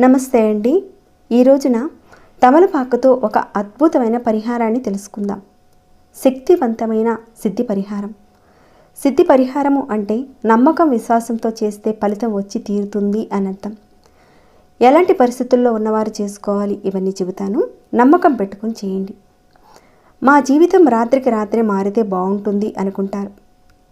నమస్తే అండి. ఈ రోజున తమలపాకుతో ఒక అద్భుతమైన పరిహారాన్ని తెలుసుకుందాం. శక్తివంతమైన సిద్ధి పరిహారం. సిద్ధి పరిహారము అంటే నమ్మకం విశ్వాసంతో చేస్తే ఫలితం వచ్చి తీరుతుంది అని అర్థం ఎలాంటి పరిస్థితుల్లో ఉన్నవారు చేసుకోవాలి ఇవన్నీ చెబుతాను. నమ్మకం పెట్టుకొని చేయండి. మా జీవితం రాత్రికి రాత్రి మారితే బాగుంటుంది అనుకుంటారు.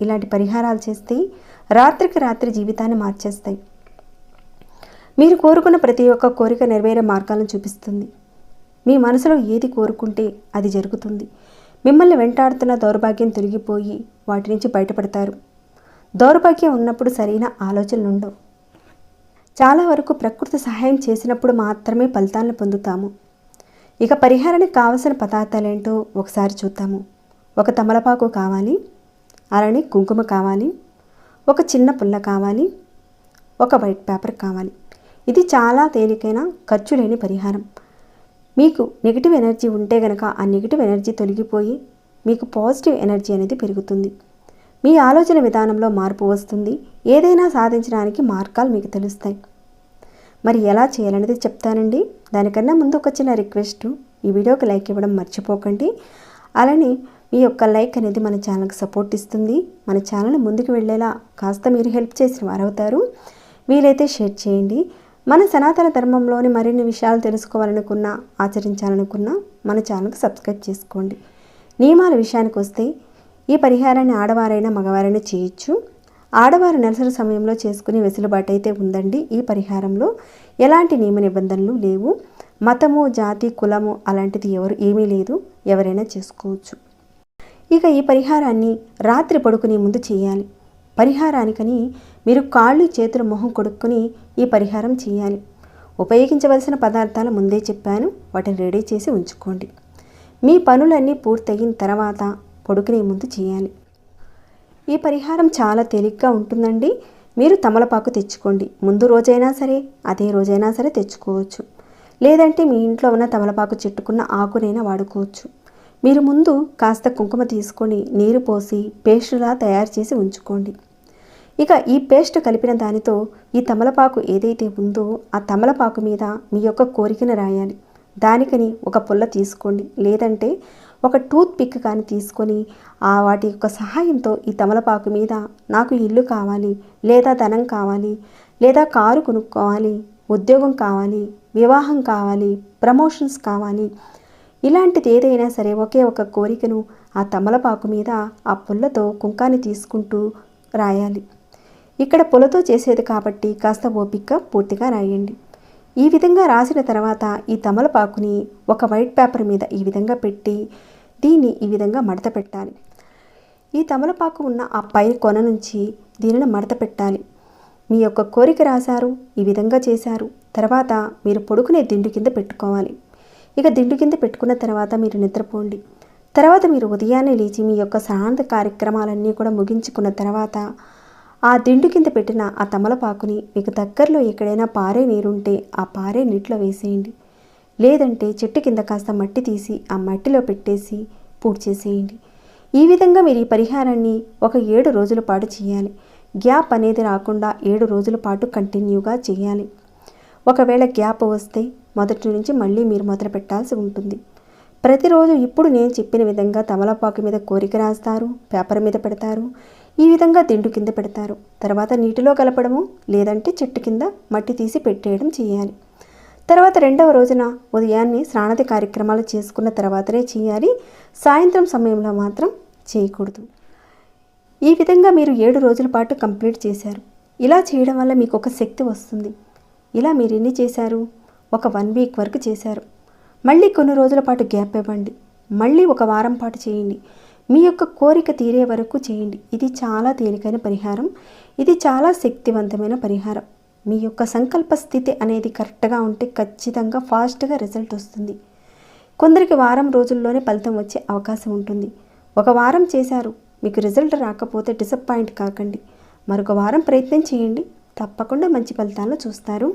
ఇలాంటి పరిహారాలు చేస్తే రాత్రికి రాత్రి జీవితాన్ని మార్చేస్తాయి. మీరు కోరుకున్న ప్రతి ఒక్క కోరిక నెరవేరే మార్గాలను చూపిస్తుంది. మీ మనసులో ఏది కోరుకుంటే అది జరుగుతుంది. మిమ్మల్ని వెంటాడుతున్న దౌర్భాగ్యం తొలగిపోయి వాటి నుంచి బయటపడతారు. దౌర్భాగ్యం ఉన్నప్పుడు సరైన ఆలోచనలు ఉండవు. చాలా వరకు ప్రకృతి సహాయం చేసినప్పుడు మాత్రమే ఫలితాలను పొందుతాము. ఇక పరిహారానికి కావలసిన పదార్థాలు ఏంటో ఒకసారి చూద్దాము. ఒక తమలపాకు కావాలి అలానే కుంకుమ కావాలి ఒక చిన్న పుల్ల కావాలి ఒక వైట్ పేపర్ కావాలి. ఇది చాలా తేలికైన ఖర్చు లేని పరిహారం. మీకు నెగిటివ్ ఎనర్జీ ఉంటే గనక ఆ నెగిటివ్ ఎనర్జీ తొలగిపోయి మీకు పాజిటివ్ ఎనర్జీ అనేది పెరుగుతుంది. మీ ఆలోచన విధానంలో మార్పు వస్తుంది. ఏదైనా సాధించడానికి మార్గాలు మీకు తెలుస్తాయి. మరి ఎలా చేయాలనేది చెప్తానండి. దానికన్నా ముందు ఒక చిన్న రిక్వెస్ట్ ఈ వీడియోకి లైక్ ఇవ్వడం మర్చిపోకండి. అలానే మీ యొక్క లైక్ అనేది మన ఛానల్కి సపోర్ట్ ఇస్తుంది. మన ఛానల్ ముందుకు వెళ్ళేలా కాస్త మీరు హెల్ప్ చేసిన వారవుతారు. వీలైతే షేర్ చేయండి. మన సనాతన ధర్మంలోని మరిన్ని విషయాలు తెలుసుకోవాలనుకున్నా ఆచరించాలనుకున్నా మన ఛానల్కి సబ్స్క్రైబ్ చేసుకోండి. నియమాల విషయానికి వస్తే ఈ పరిహారాన్ని ఆడవారైనా మగవారైనా చేయొచ్చు. ఆడవారు నెలసరి సమయంలో చేసుకునే వెసులుబాటు అయితే ఉందండి. ఈ పరిహారంలో ఎలాంటి నియమ నిబంధనలు లేవు. మతము జాతి కులము అలాంటిది ఎవరు ఏమీ లేదు. ఎవరైనా చేసుకోవచ్చు. ఇక ఈ పరిహారాన్ని రాత్రి పడుకునే ముందు చేయాలి. పరిహారానికని మీరు కాళ్ళు చేతులు మొహం కొడుక్కుని ఈ పరిహారం చేయాలి. ఉపయోగించవలసిన పదార్థాలు ముందే చెప్పాను. వాటిని రెడీ చేసి ఉంచుకోండి. మీ పనులన్నీ పూర్తయిన తర్వాత పొడుకునే ముందు చేయాలి. ఈ పరిహారం చాలా తేలిగ్గా ఉంటుందండి. మీరు తమలపాకు తెచ్చుకోండి. ముందు రోజైనా సరే అదే రోజైనా సరే తెచ్చుకోవచ్చు. లేదంటే మీ ఇంట్లో ఉన్న తమలపాకు చెట్టుకున్న ఆకునైనా వాడుకోవచ్చు. మీరు ముందు కాస్త కుంకుమ తీసుకొని నీరు పోసి పేస్టులా తయారు చేసి ఉంచుకోండి. ఇక ఈ పేస్ట్ కలిపిన దానితో ఈ తమలపాకు ఏదైతే ఉందో ఆ తమలపాకు మీద మీ యొక్క కోరికను రాయాలి. దానికని ఒక పుల్ల తీసుకోండి. లేదంటే ఒక టూత్ పిక్ కానీ తీసుకొని ఆ వాటి యొక్క సహాయంతో ఈ తమలపాకు మీద నాకు ఇల్లు కావాలి లేదా ధనం కావాలి లేదా కారు కొనుక్కోవాలి ఉద్యోగం కావాలి వివాహం కావాలి ప్రమోషన్స్ కావాలి ఇలాంటిది ఏదైనా సరే ఒకే ఒక కోరికను ఆ తమలపాకు మీద ఆ పుల్లతో కుంకాన్ని తీసుకుంటూ రాయాలి. ఇక్కడ పుల్లతో చేసేది కాబట్టి కాస్త ఓపిక పూర్తిగా రాయండి. ఈ విధంగా రాసిన తర్వాత ఈ తమలపాకుని ఒక వైట్ పేపర్ మీద ఈ విధంగా పెట్టి దీన్ని ఈ విధంగా మడత పెట్టాలి. ఈ తమలపాకు ఉన్న ఆ పై కొన నుంచి దీనిని మడత పెట్టాలి. మీ యొక్క కోరిక రాశారు ఈ విధంగా చేశారు. తర్వాత మీరు పొడుకునే దిండు కింద పెట్టుకోవాలి. ఇక దిండు కింద పెట్టుకున్న తర్వాత మీరు నిద్రపోండి. తర్వాత మీరు ఉదయాన్నే లేచి మీ యొక్క శాంత కార్యక్రమాలన్నీ కూడా ముగించుకున్న తర్వాత ఆ దిండు కింద పెట్టిన ఆ తమలపాకుని మీకు దగ్గరలో ఎక్కడైనా పారే నీరుంటే ఆ పారే నీటిలో వేసేయండి. లేదంటే చెట్టు కింద కాస్త మట్టి తీసి ఆ మట్టిలో పెట్టేసి పూర్తి చేసేయండి. ఈ విధంగా మీరు ఈ పరిహారాన్ని ఒక ఏడు రోజుల పాటు చేయాలి. గ్యాప్ అనేది రాకుండా ఏడు రోజుల పాటు కంటిన్యూగా చేయాలి. ఒకవేళ గ్యాప్ వస్తే మొదటి నుంచి మళ్ళీ మీరు మొదలు పెట్టాల్సి ఉంటుంది. ప్రతిరోజు ఇప్పుడు నేను చెప్పిన విధంగా తమలపాకు మీద కోరిక రాస్తారు పేపర్ మీద పెడతారు ఈ విధంగా తిండు కింద పెడతారు. తర్వాత నీటిలో కలపడము లేదంటే చెట్టు కింద మట్టి తీసి పెట్టేయడం చేయాలి. తర్వాత రెండవ రోజున ఉదయాన్నే స్నానది కార్యక్రమాలు చేసుకున్న తర్వాతనే చేయాలి. సాయంత్రం సమయంలో మాత్రం చేయకూడదు. ఈ విధంగా మీరు ఏడు రోజుల పాటు కంప్లీట్ చేశారు. ఇలా చేయడం వల్ల మీకు ఒక శక్తి వస్తుంది. ఇలా మీరు ఎన్ని చేశారు? ఒక వన్ వీక్ వరకు చేశారు. మళ్ళీ కొన్ని రోజుల పాటు గ్యాప్ ఇవ్వండి. మళ్ళీ ఒక వారం పాటు చేయండి. మీ యొక్క కోరిక తీరే వరకు చేయండి. ఇది చాలా తేలికైన పరిహారం. ఇది చాలా శక్తివంతమైన పరిహారం. మీ యొక్క సంకల్ప స్థితి అనేది కరెక్ట్గా ఉంటే ఖచ్చితంగా ఫాస్ట్గా రిజల్ట్ వస్తుంది. కొందరికి వారం రోజుల్లోనే ఫలితం వచ్చే అవకాశం ఉంటుంది. ఒక వారం చేశారు. మీకు రిజల్ట్ రాకపోతే డిసప్పాయింట్ కాకండి. మరొక వారం ప్రయత్నం చేయండి. తప్పకుండా మంచి ఫలితాలను చూస్తారు.